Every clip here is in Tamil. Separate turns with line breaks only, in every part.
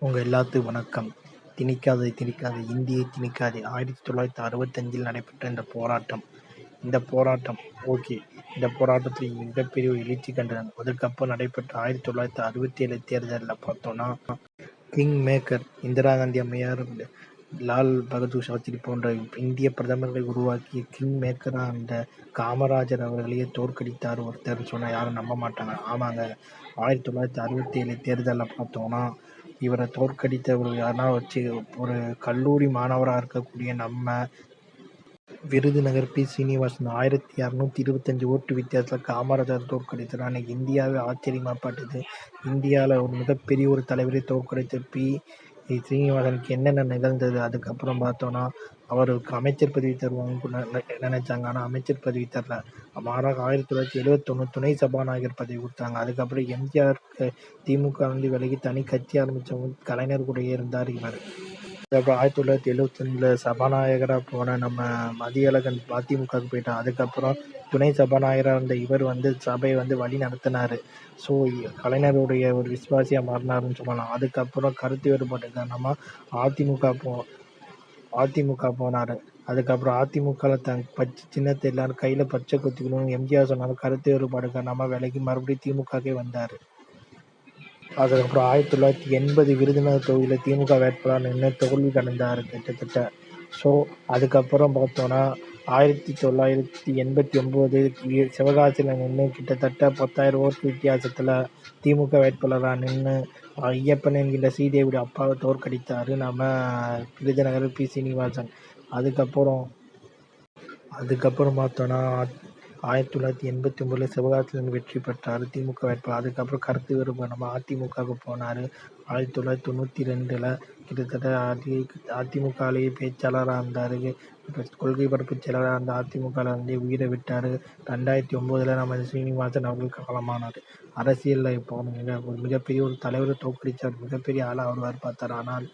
உங்கள் எல்லாத்துக்கும் வணக்கம். திணிக்காதே திணிக்காதே இந்தியை திணிக்காதே. ஆயிரத்தி தொள்ளாயிரத்தி அறுபத்தஞ்சில் நடைபெற்ற இந்த போராட்டம் இந்த போராட்டம் ஓகே இந்த போராட்டத்தில் மிகப்பெரிய ஒரு எழுச்சி கண்டனர். அதுக்கப்புறம் நடைபெற்ற ஆயிரத்தி தொள்ளாயிரத்தி அறுபத்தி ஏழு தேர்தலில் பார்த்தோன்னா கிங் மேக்கர் இந்திரா காந்தி அம்மையார் லால் பகதூர் சாஸ்திரி போன்ற இந்திய பிரதமர்களை உருவாக்கிய கிங் மேக்கராக அந்த காமராஜர் அவர்களையே தோற்கடித்தார் ஒருத்தர் சொன்னால் யாரும் நம்ப மாட்டாங்க. ஆமாங்க ஆயிரத்தி தொள்ளாயிரத்தி அறுபத்தி ஏழு தேர்தலில் பார்த்தோன்னா இவரை தோற்கடித்தவர் யாருன்னா வச்சு ஒரு கல்லூரி மாணவராக இருக்கக்கூடிய நம்ம விருதுநகர் பி. சீனிவாசன் ஆயிரத்தி இரநூத்தி இருபத்தஞ்சி ஓட்டு வித்தியாசத்தில் காமராஜர் தோற்கடித்தார். அன்னைக்கு இந்தியாவே ஆச்சரியமாகப்பட்டது இந்தியாவில் ஒரு மிகப்பெரிய ஒரு தலைவரை தோற்கடித்த பி. ஸ்ரீனிவாசனுக்கு என்னென்ன நிகழ்ந்தது? அதுக்கப்புறம் பார்த்தோன்னா அவருக்கு அமைச்சர் பதவி தருவாங்கன்னு நினைச்சாங்க. ஆனால் அமைச்சர் பதவி தரல. மாறாக ஆயிரத்தி தொள்ளாயிரத்தி எழுவத்தொன்று துணை சபாநாயகர் பதவி கொடுத்தாங்க. அதுக்கப்புறம் எம்ஜிஆருக்கு திமுக வந்து விலகி தனி கட்சி ஆரம்பித்தவங்க கலைஞர் கூடயே இருந்தார் இவர். அதுக்கப்புறம் ஆயிரத்தி தொள்ளாயிரத்தி எழுவத்தொன்னில் சபாநாயகராக போன நம்ம மதியழகன் அதிமுகவுக்கு போயிட்டான். அதுக்கப்புறம் துணை சபாநாயகராக இருந்த இவர் வந்து சபையை வந்து வழி நடத்தினார். ஸோ கலைஞருடைய ஒரு விசுவாசியாக மாறினாருன்னு சொல்லலாம். அதுக்கப்புறம் கருத்து வேறுபாடு காரணமாக அதிமுக போ அதிமுக போனார். அதுக்கப்புறம் அதிமுகவில் தன் பச்சை சின்னத்தை எல்லாரும் கையில் பச்சை குத்திக்கணும்னு எம்ஜிஆர் சொன்னாலும் கருத்து வேறுபாடு காரணமாக விலகி மறுபடியும் திமுகவே வந்தார். அதுக்கப்புறம் ஆயிரத்தி தொள்ளாயிரத்தி எண்பது விருதுநகர் தொகுதியில் திமுக வேட்பாளர் நின்று தோல்வி கடைந்தார் கிட்டத்தட்ட. ஸோ அதுக்கப்புறம் பார்த்தோன்னா ஆயிரத்தி தொள்ளாயிரத்தி எண்பத்தி ஒம்பது சிவகாசியில் நின்று கிட்டத்தட்ட பத்தாயிரம் ஓட்டு வித்தியாசத்தில் திமுக வேட்பாளராக நின்று ஐயப்பன் என்கின்ற ஸ்ரீதேவியோட அப்பாவை தோற்கடித்தார் நம்ம விருதுநகர் பி. சீனிவாசன் அதுக்கப்புறம் அதுக்கப்புறம் பார்த்தோன்னா ஆயிரத்தி தொள்ளாயிரத்தி எண்பத்தி ஒம்பதில் சிவகாசியிலிருந்து வெற்றி பெற்றார். திமுக வேட்பாளர். அதுக்கப்புறம் கருத்து வேறுபாடு. நம்ம அதிமுகவுக்கு போனார். ஆயிரத்தி தொள்ளாயிரத்தி தொண்ணூற்றி ரெண்டில் கிட்டத்தட்ட அதி அதிமுகலேயே பேச்சாளராக இருந்தார். கொள்கை பரப்பு செயலராக இருந்த அதிமுகவில் வந்து உயிரை விட்டார். ரெண்டாயிரத்தி ஒம்போதில் நம்ம சீனிவாசன் அவர்கள் காலமானார். அரசியலில் இப்போ மிக ஒரு மிகப்பெரிய ஒரு தலைவரை தோற்கடித்தார் மிகப்பெரிய ஆளாக வருவார் பார்த்தார். ஆனால்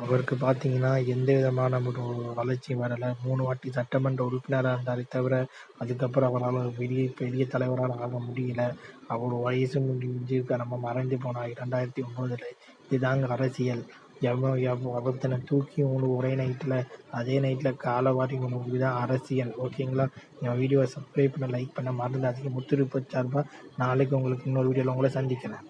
அவருக்கு பார்த்தீங்கன்னா எந்த விதமான ஒரு வளர்ச்சியும் வரலை. மூணு வாட்டி சட்டமன்ற உறுப்பினராக இருந்தாரே தவிர அதுக்கப்புறம் அவரால் பெரிய பெரிய தலைவரால் ஆக முடியல. அவர் வயசு முடிஞ்சு நம்ம மறைந்து போனால் இரண்டாயிரத்தி ஒம்போதில் இதுதாங்க அரசியல். எவன் எவ் ஒருத்தனை தூக்கி ஒன்று ஒரே நைட்டில் அதே நைட்டில் காலை வாரி ஒன்று இதுதான் அரசியல். ஓகேங்களா? என் வீடியோவை சப்ஸ்கிரைப் பண்ண லைக் பண்ண மறந்து அதிகம் முத்துருப்பு சார்பாக நாளைக்கு உங்களுக்கு இன்னொரு வீடியோவில் உங்களை சந்திக்கிறேன்.